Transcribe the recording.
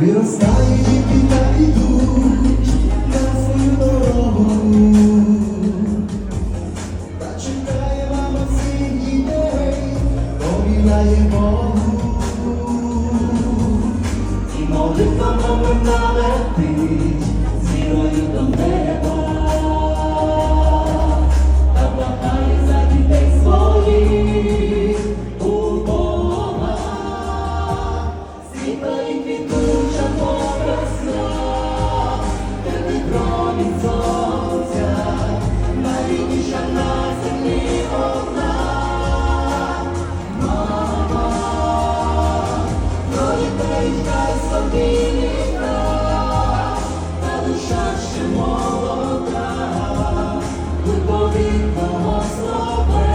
Виростає діти та йдуть на свою. Та чекає мама всіх дітей. І молитва мовина летить з вірою до неба, за дітей своїх у Бога. Ще молода, глибокого слова.